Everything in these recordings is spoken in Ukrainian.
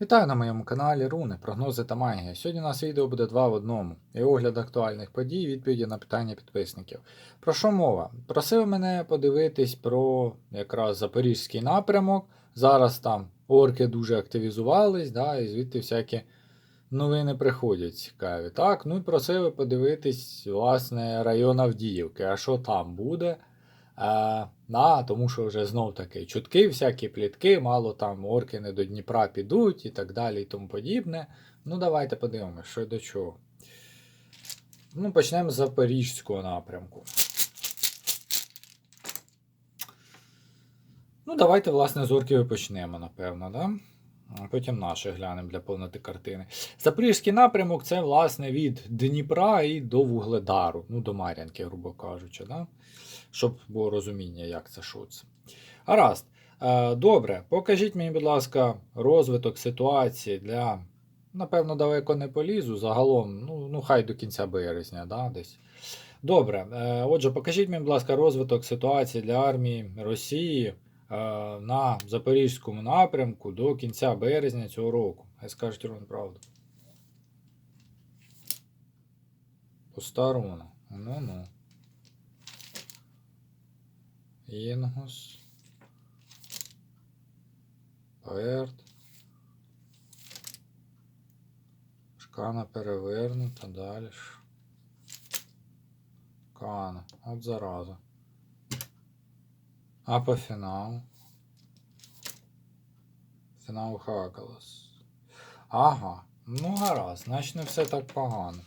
Вітаю на моєму каналі Руни, прогнози та магія. Сьогодні у нас відео буде два в одному. І огляд актуальних подій, відповіді на питання підписників. Про що мова? Просив мене подивитись про якраз запорізький напрямок. Зараз там орки дуже активізувались, да, і звідти всякі новини приходять цікаві. Так, ну і просили подивитись, власне, район Авдіївки, а що там буде. Е, на, тому що вже знов таки чутки, всякі плітки, мало там орки не до Дніпра підуть і так далі і тому подібне. Ну, давайте подивимося, що до чого. Ну, почнемо з Запорізького напрямку. Ну, давайте, власне, з орків і почнемо, напевно, да? Потім наші глянемо для повноти картини. Запорізький напрямок це, власне, від Дніпра і до Вугледару, ну, до Мар'янки, грубо кажучи. Да? Щоб було розуміння, як це що це. Гаразд. Е, Добре, покажіть мені, будь ласка, розвиток ситуації для. Напевно, далеко не полізу. Загалом, ну, ну хай до кінця березня, да, десь. Добре. Е, Отже, покажіть мені, будь ласка, розвиток ситуації для армії Росії е, на Запорізькому напрямку до кінця березня цього року. Хай скажуть Рон правду. Постаруна. Ну-ну. Інгус. Перт. Шкана перевернута, далі. Кана. От зараза. А по фіналу? Фінал Хакалас. Ага. Ну гаразд, значить не все так погано.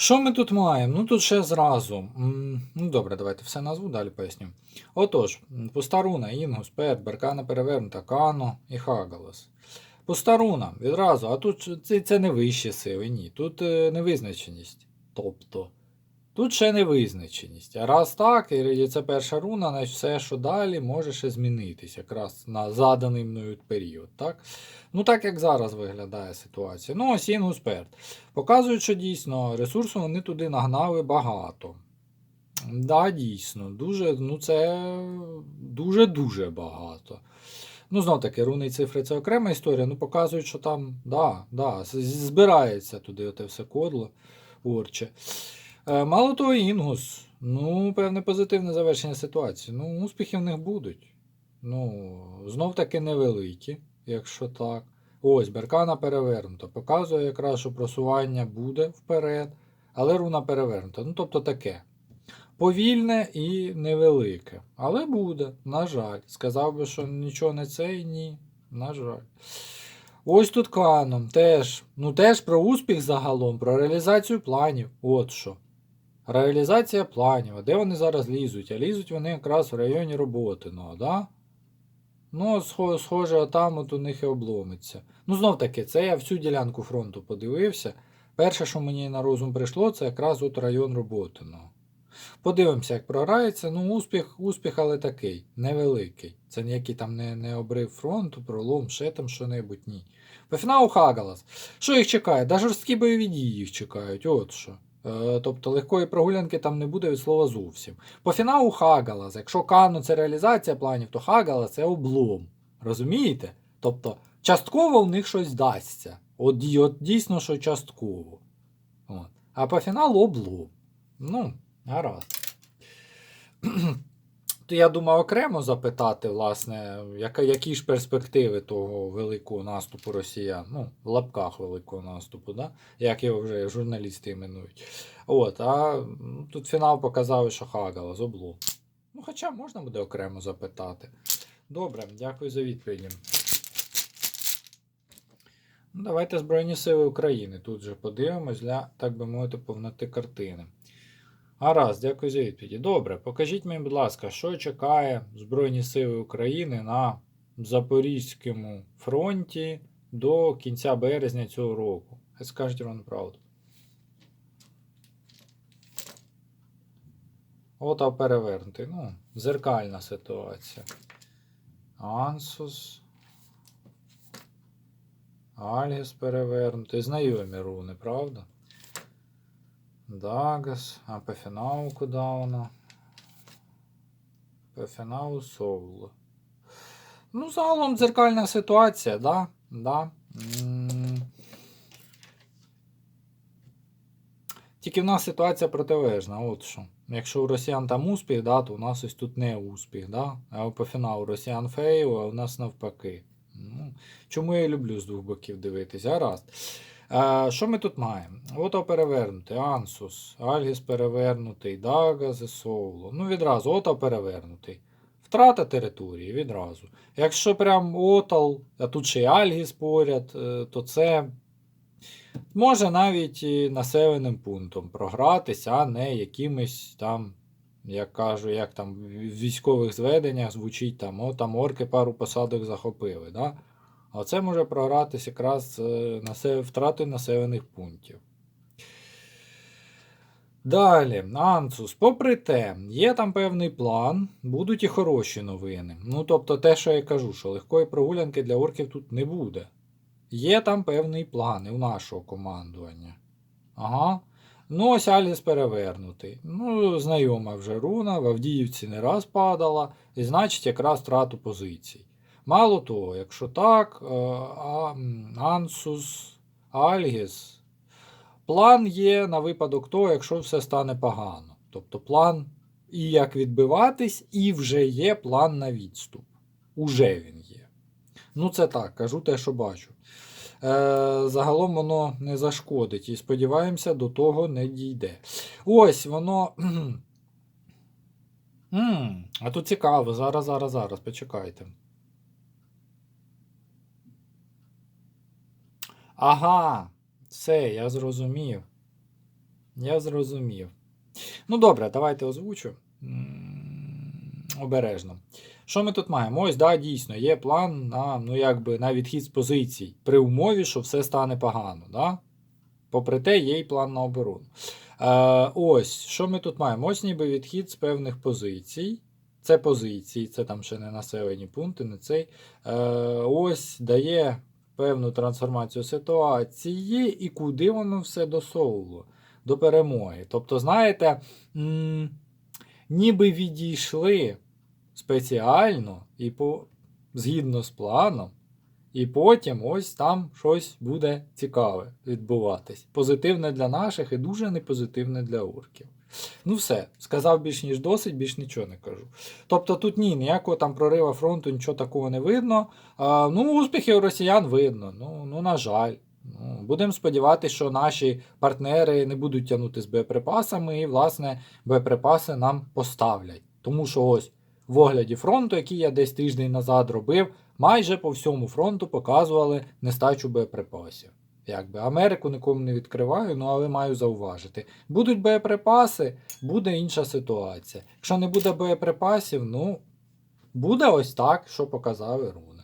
Що ми тут маємо? Ну тут ще зразу. Ну добре, давайте все назву, далі поясню. Отож, Пустаруна, Інгус, Пет, Беркана перевернута, Кано і хагалос. Пустаруна відразу, а тут це, це не вищі сили, ні. Тут е, невизначеність. Тобто, тут ще невизначеність. А раз так, і це перша руна, значить все, що далі, може ще змінитися якраз на заданий мною період. Так? Ну, так як зараз виглядає ситуація. Ну, ось Інгус Перт. Показують, що дійсно ресурсу вони туди нагнали багато. Да, дійсно, дуже, ну це дуже-дуже багато. Ну, знов таки, руни і цифри це окрема історія, ну показують, що там, да, да, збирається туди оте все кодло орче. Е, Мало того, Інгус. Ну, певне позитивне завершення ситуації. Ну, успіхи в них будуть. Ну, знов таки невеликі, якщо так. Ось, беркана перевернута. Показує якраз, що просування буде вперед, але руна перевернута. Ну, тобто таке. Повільне і невелике. Але буде, на жаль. Сказав би, що нічого не це і ні. На жаль. Ось тут каном теж. Ну теж про успіх загалом, про реалізацію планів. От що. Реалізація планів. А де вони зараз лізуть? А лізуть вони якраз в районі роботи. Ну, да? Ну, схоже, там от у них і обломиться. Ну, знов таки, це я всю ділянку фронту подивився. Перше, що мені на розум прийшло, це якраз от район роботи. Ну. Подивимося, як програється. Ну, успіх, успіх, але такий, невеликий. Це ніякий там не, не обрив фронту, пролом, ще там що-небудь, ні. По фіналу Хагалас. Що їх чекає? Да жорсткі бойові дії їх чекають, от що. Е, тобто легкої прогулянки там не буде від слова зовсім. По фіналу Хагалас. Якщо Кану це реалізація планів, то Хагалас це облом. Розумієте? Тобто, частково в них щось дасться. От, от дійсно, що частково. От. А по фіналу облом. Ну, гаразд. То я думав окремо запитати, власне, яка, які ж перспективи того великого наступу росіян, ну, в лапках великого наступу, да? як його вже журналісти іменують. От, а ну, тут фінал показав, що Хагала з облу. Ну, хоча можна буде окремо запитати. Добре, дякую за відповіді. Ну, давайте Збройні Сили України. Тут же подивимось для, так би мовити, повноти картини. Гаразд, дякую за відповіді. Добре, покажіть мені, будь ласка, що чекає Збройні Сили України на Запорізькому фронті до кінця березня цього року. Скажіть вам правду. От а перевернутий. Ну, зеркальна ситуація. Ансус. Альгіс перевернутий. Знайомі руни, правда? Дагас. А по фіналу куди вона? По фіналу Соул. Ну, загалом дзеркальна ситуація, да? Да. Тільки в нас ситуація протилежна, от що. Якщо у росіян там успіх, да, то у нас ось тут не успіх, да? а по фіналу росіян фейл, а у нас навпаки. Ну, чому я люблю з двох боків дивитись, гаразд. А, що ми тут маємо? Ото перевернутий, Ансус, Альгіс перевернутий, Дага, Зесоуло. Ну, відразу, ото перевернутий. Втрата території відразу. Якщо прям Отал, а тут ще й Альгіс поряд, е, то це може навіть населеним пунктом програтися, а не якимось там, як кажу, як там в військових зведеннях звучить там, о, там орки пару посадок захопили. Да? А це може програтися якраз е, втратою населених пунктів. Далі, Ансус, попри те, є там певний план, будуть і хороші новини. Ну, тобто, те, що я кажу, що легкої прогулянки для орків тут не буде. Є там певний план і у нашого командування. Ага. Ну, ось Аліс перевернутий. Ну, знайома вже руна, в Авдіївці не раз падала, і значить якраз втрату позицій. Мало того, якщо так, е, Ансус, Альгіс. План є на випадок того, якщо все стане погано. Тобто план і як відбиватись, і вже є план на відступ. Уже він є. Ну, це так, кажу те, що бачу. Е, загалом воно не зашкодить і сподіваємося, до того не дійде. Ось воно. А тут цікаво, зараз, зараз, зараз, почекайте. Ага, все, я зрозумів. Я зрозумів. Ну, добре, давайте озвучу. Обережно. Що ми тут маємо? Ось, да, дійсно, є план на, ну, якби, на відхід з позицій, при умові, що все стане погано. Да? Попри те, є й план на оборону. Е, ось, що ми тут маємо? Ось ніби відхід з певних позицій. Це позиції, це там ще не населені пункти, не цей. Е, ось дає певну трансформацію ситуації і куди воно все досовувало до перемоги. Тобто, знаєте, м, ніби відійшли спеціально і по, згідно з планом, і потім ось там щось буде цікаве відбуватись. Позитивне для наших і дуже непозитивне для орків. Ну все, сказав більш ніж досить, більш нічого не кажу. Тобто тут ні, ніякого там прорива фронту, нічого такого не видно. А, ну, успіхи у росіян видно. Ну, ну на жаль. Ну, будемо сподіватися, що наші партнери не будуть тягнути з боєприпасами і, власне, боєприпаси нам поставлять. Тому що ось в огляді фронту, який я десь тиждень назад робив, майже по всьому фронту показували нестачу боєприпасів. Якби Америку нікому не відкриваю, ну але маю зауважити. Будуть боєприпаси, буде інша ситуація. Якщо не буде боєприпасів, ну буде ось так, що показали руни.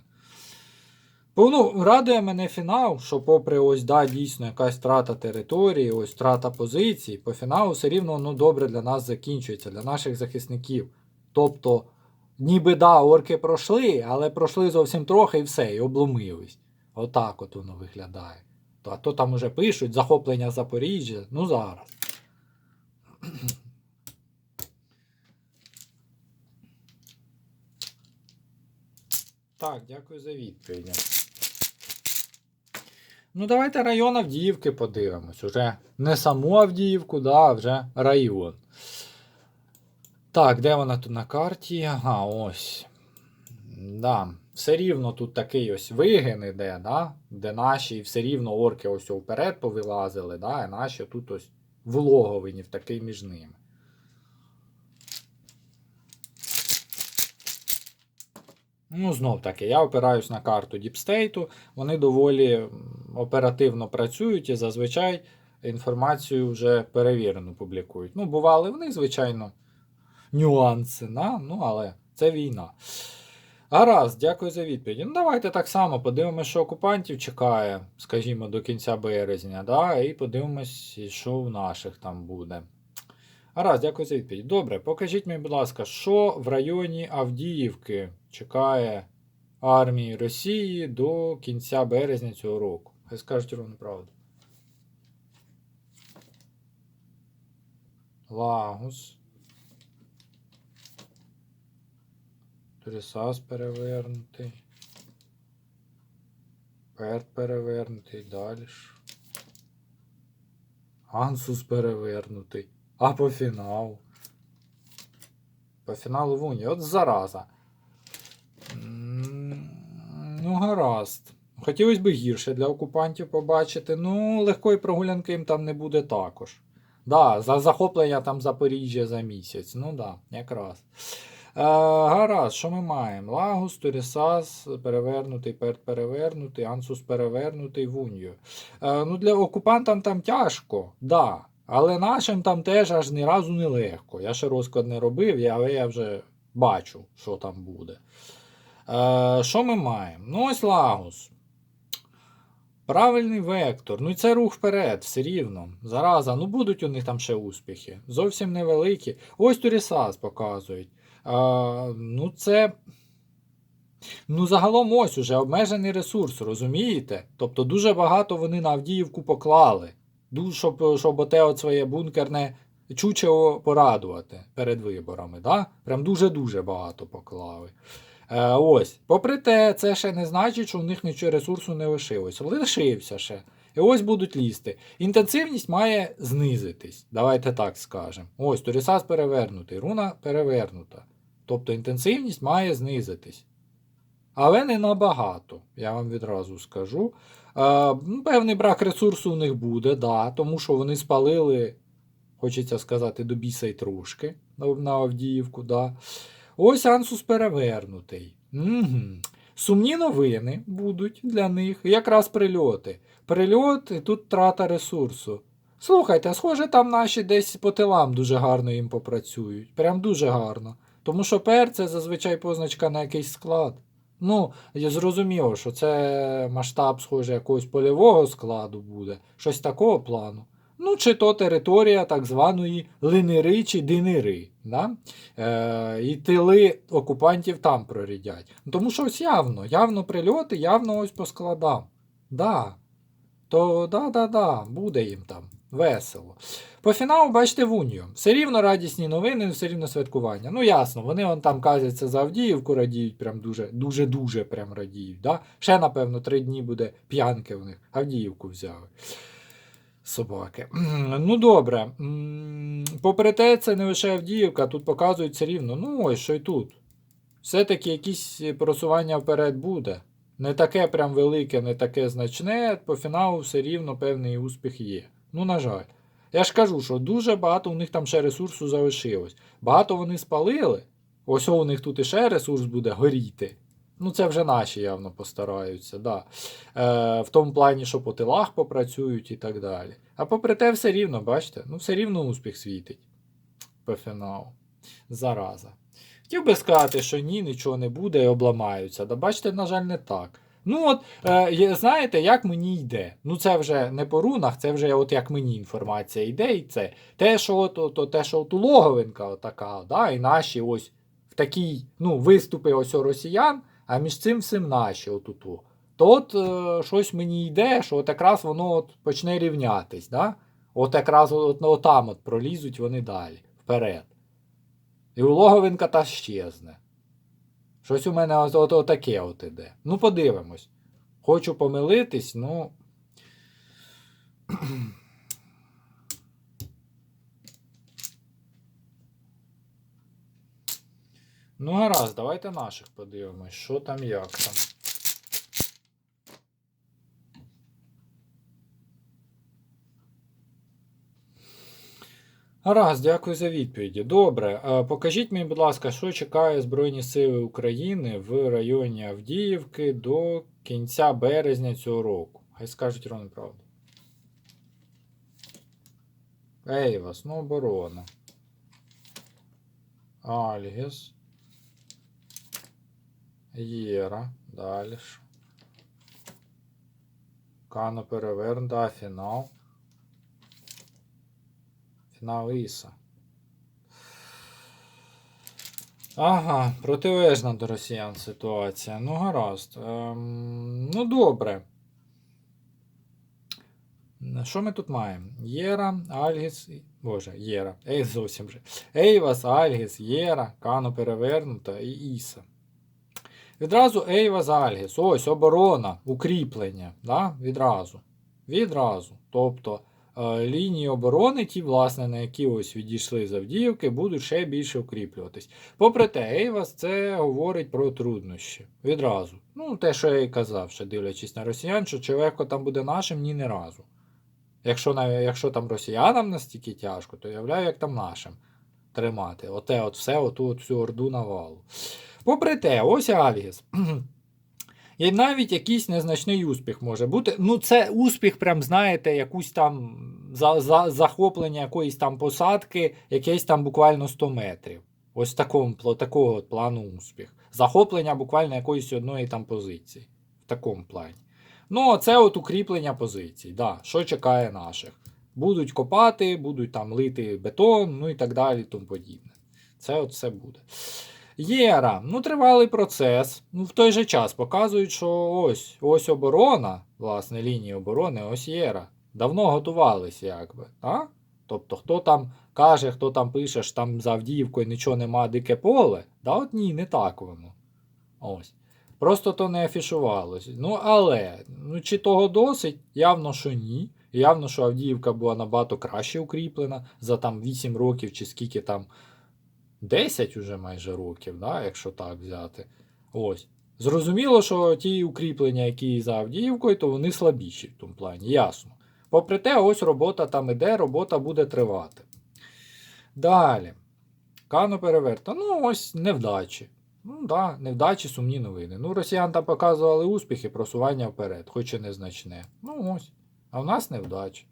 Ну, радує мене фінал, що попри ось да, дійсно якась втрата території, ось втрата позицій, по фіналу все рівно воно добре для нас закінчується, для наших захисників. Тобто, ніби да, орки пройшли, але пройшли зовсім трохи і все, і обломились. Отак от воно виглядає. То, а то там уже пишуть захоплення Запоріжжя, ну зараз. Так, дякую за відповідь. Ну, давайте район Авдіївки подивимось. Уже не саму Авдіївку, да, а вже район. Так, де вона тут на карті? Ага, ось. Да. Все рівно тут такий ось вигин іде, да? де наші все рівно орки ось вперед повилазили, да? і наші тут ось влоговині в такий між ними. Ну, знов таки, я опираюсь на карту Діпстейту. Вони доволі оперативно працюють і зазвичай інформацію вже перевірену публікують. Ну, бували в них, звичайно, нюанси, да? ну, але це війна. Гаразд, дякую за відповідь. Ну, давайте так само подивимося, що окупантів чекає, скажімо, до кінця березня, да? і подивимось, що в наших там буде. Гаразд, дякую за відповідь. Добре, покажіть мені, будь ласка, що в районі Авдіївки чекає армії Росії до кінця березня цього року. Хай скажуть ровно правду. Лагус. Турісас перевернутий. Перт перевернутий, далі. Ансус перевернутий. А по фіналу. По фіналу Вуні. От зараза. Ну, гаразд. Хотілося б гірше для окупантів побачити. Ну, легкої прогулянки їм там не буде також. Да, за захоплення там Запоріжжя за місяць. Ну да, якраз. Е, гаразд, що ми маємо? Лагус, Турісас, перевернутий, перт перевернутий, Ансус перевернутий, Вунью. Е, ну, для окупантам там тяжко, да. Але нашим там теж аж ні разу не легко. Я ще розклад не робив, але я вже бачу, що там буде. Е, що ми маємо? Ну, ось Лагус. Правильний вектор. Ну і це рух вперед, все рівно. Зараза, ну будуть у них там ще успіхи. Зовсім невеликі. Ось Турісас показують. А, ну, це. Ну, загалом ось уже обмежений ресурс, розумієте? Тобто дуже багато вони на Авдіївку поклали. Щоб, щоб оте от своє бункерне чучело порадувати перед виборами. Да? Прям дуже-дуже багато поклали. Е, ось. Попри те, це ще не значить, що у них нічого ресурсу не лишилось. Лишився ще. І ось будуть лізти. Інтенсивність має знизитись. Давайте так скажемо. Ось Торісас перевернутий, руна перевернута. Тобто інтенсивність має знизитись. Але не набагато, я вам відразу скажу. Е, ну, певний брак ресурсу у них буде, да, тому що вони спалили, хочеться сказати, до біса й трошки на Авдіївку. Да. Ось Ансус перевернутий. Угу. Сумні новини будуть для них, якраз прильоти. Прильот і тут трата ресурсу. Слухайте, схоже, там наші десь по тилам дуже гарно їм попрацюють. Прям дуже гарно. Тому що пер це зазвичай позначка на якийсь склад. Ну, зрозуміло, що це масштаб, схоже, якогось польового складу буде, щось такого плану. Ну, чи то територія так званої линери чи динери. Да? Е, і тили окупантів там прорідять. Тому що ось явно, явно прильоти, явно ось по складам. Да. То да-да-да, буде їм там весело. По фіналу, бачите, в Унію. Все рівно радісні новини, все рівно святкування. Ну, ясно, вони вон там казяться за Авдіївку, радіють, прям дуже, дуже-дуже прям радіють. Да? Ще, напевно, три дні буде п'янки в них. Авдіївку взяли. Собаки. Ну, добре. Попри те, це не лише Авдіївка, тут показують все рівно. Ну, ось що й тут. Все-таки якісь просування вперед буде. Не таке прям велике, не таке значне, по фіналу все рівно певний успіх є. Ну, на жаль. Я ж кажу, що дуже багато у них там ще ресурсу залишилось. Багато вони спалили. Ось у них тут іще ресурс буде горіти. Ну, це вже наші явно постараються, да. Е, в тому плані, що по тилах попрацюють і так далі. А попри те, все рівно, бачите, ну все рівно успіх світить по фіналу. Зараза. Хотів би сказати, що ні, нічого не буде і обламаються. Да бачите, на жаль, не так. Ну, от, е, знаєте, як мені йде. Ну, це вже не по рунах, це вже от як мені інформація йде, і це. Те, що от, от, от, те, що от у Логовинка отака, да, і наші ось в такій, ну, виступи ось росіян, а між цим всім наші отут. То от е, щось мені йде, що от якраз воно от почне рівнятись, да? От якраз от, от, там от пролізуть вони далі, вперед. І Логовинка та щезне. Щось у мене от, от, отаке от іде. Ну, подивимось. Хочу помилитись, ну. Ну, гаразд, давайте наших подивимось, що там, як там. Гаразд, дякую за відповіді. Добре, е, покажіть мені, будь ласка, що чекає Збройні Сили України в районі Авдіївки до кінця березня цього року. Хай скажуть ровно правду. Ей вас, ну оборона. Альгіс. Єра. Далі. Кано перевернута, а фінал. Фінал Іса. Ага, протилежна до росіян ситуація. Ну, гаразд. Ем, ну, добре. Що ми тут маємо? Єра, Альгіс. Боже, Єра. Ей, зовсім же. Ейвас, Альгіс, Єра, Кано перевернута і Іса. Відразу Ейва Зальгіс. Ось оборона, укріплення. Да? Відразу. Відразу. Тобто лінії оборони, ті, власне, на які ось відійшли з Авдіївки, будуть ще більше укріплюватись. Попри те, Ейвас це говорить про труднощі. Відразу. Ну, те, що я і казав, ще дивлячись на росіян, що чи легко там буде нашим, ні не разу. Якщо, якщо там росіянам настільки тяжко, то уявляю, як там нашим тримати. Оте от все, оту от всю орду навалу. Попри те, ось Альгіс. І навіть якийсь незначний успіх може бути. Ну, це успіх, прям, знаєте, якусь там за, за, захоплення якоїсь там посадки, якесь там буквально 100 метрів. Ось такому, такого от плану успіх. Захоплення буквально якоїсь одної там позиції. В такому плані. Ну, це от укріплення позицій. Да. Що чекає наших? Будуть копати, будуть там лити бетон, ну і так далі, тому подібне. Це от все буде. Єра, ну тривалий процес. Ну, в той же час показують, що ось ось оборона, власне, лінії оборони, ось Єра. Давно готувалися, якби. А? Тобто, хто там каже, хто там пише, що там за Авдіївкою нічого нема, дике поле, да от ні, не так воно. Ось. Просто то не афішувалось. Ну, але, ну чи того досить? Явно, що ні. Явно, що Авдіївка була набагато краще укріплена за там 8 років, чи скільки там 10 уже майже років, да, якщо так взяти. Ось. Зрозуміло, що ті укріплення, які за Авдіївкою, то вони слабіші в тому плані, ясно. Попри те, ось робота там іде, робота буде тривати. Далі. Кано переверта. Ну, ось невдачі. Ну, да, невдачі, сумні новини. Ну, росіян там показували успіхи, просування вперед, хоч і незначне. Ну, ось. А в нас невдачі.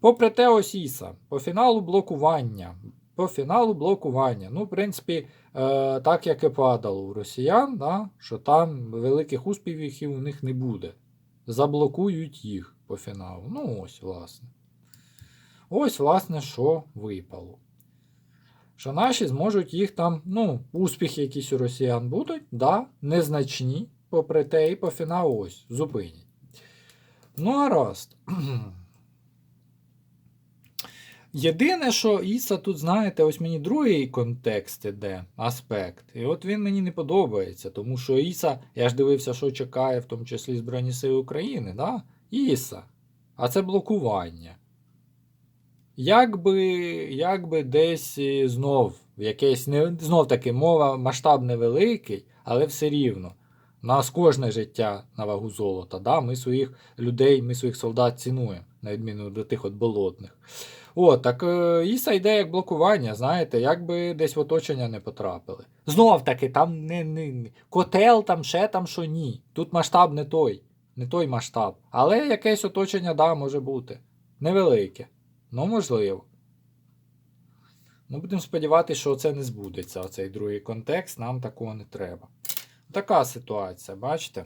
Попри те, ось Іса. По фіналу блокування. По фіналу блокування. Ну, в принципі, е, так як і падало у росіян, да, що там великих успіхів у них не буде. Заблокують їх по фіналу. Ну, ось, власне. Ось, власне, що випало. Що наші зможуть їх там, ну, успіхи якісь у росіян будуть, да, незначні, попри те, і по фіналу ось, зупинять. Ну, гаразд. Єдине, що Іса тут, знаєте, ось мені другий контекст іде, аспект. І от він мені не подобається, тому що Іса, я ж дивився, що чекає, в тому числі Збройні Сили України, да? Іса. А це блокування. Якби, якби десь знов якесь не знов таки мова масштаб невеликий, але все рівно. У нас кожне життя на вагу золота. Да? Ми своїх людей, ми своїх солдат цінуємо, на відміну до тих от болотних. О, так е, Іса йде як блокування, знаєте, як би десь в оточення не потрапили. Знов таки, там не, не, котел, там ще там що ні. Тут масштаб не той, не той масштаб. Але якесь оточення, да, може бути. Невелике. Ну, можливо. Ну, будемо сподіватися, що це не збудеться, оцей другий контекст, нам такого не треба. Така ситуація, бачите?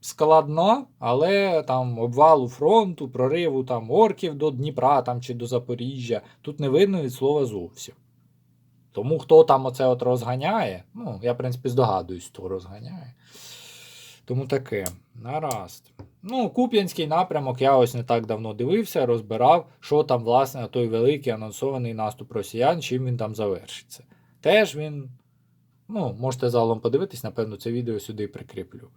Складно, але там обвалу фронту, прориву там орків до Дніпра там, чи до Запоріжжя, тут не видно від слова зовсім. Тому хто там оце от розганяє, ну, я, в принципі, здогадуюсь, хто розганяє. Тому таке. Наразд. Ну, Куп'янський напрямок я ось не так давно дивився, розбирав, що там, власне, той великий анонсований наступ росіян, чим він там завершиться. Теж він. Ну, можете загалом подивитись, напевно, це відео сюди прикріплю.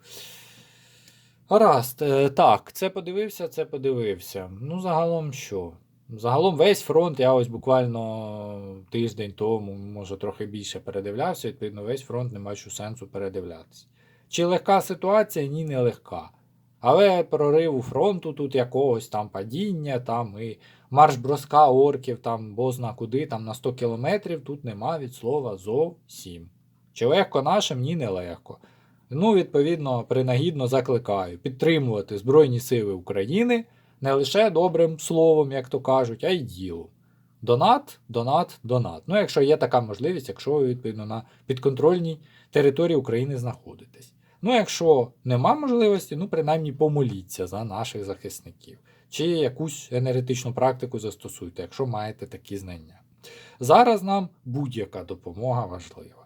Гаразд, е, так, це подивився, це подивився. Ну, загалом що? Загалом весь фронт я ось буквально тиждень тому, може трохи більше передивлявся, відповідно, весь фронт не бачу сенсу передивлятися. Чи легка ситуація? Ні, не легка. Але прориву фронту тут якогось там падіння, там і марш броска орків, там бозна куди, там на 100 кілометрів тут нема від слова зовсім. Чи легко нашим? Ні, не легко. Ну, відповідно, принагідно закликаю підтримувати Збройні Сили України не лише добрим словом, як то кажуть, а й ділом. Донат, донат, донат. Ну, якщо є така можливість, якщо ви, відповідно, на підконтрольній території України знаходитесь. Ну, якщо нема можливості, ну принаймні помоліться за наших захисників. Чи якусь енергетичну практику застосуйте, якщо маєте такі знання. Зараз нам будь-яка допомога важлива.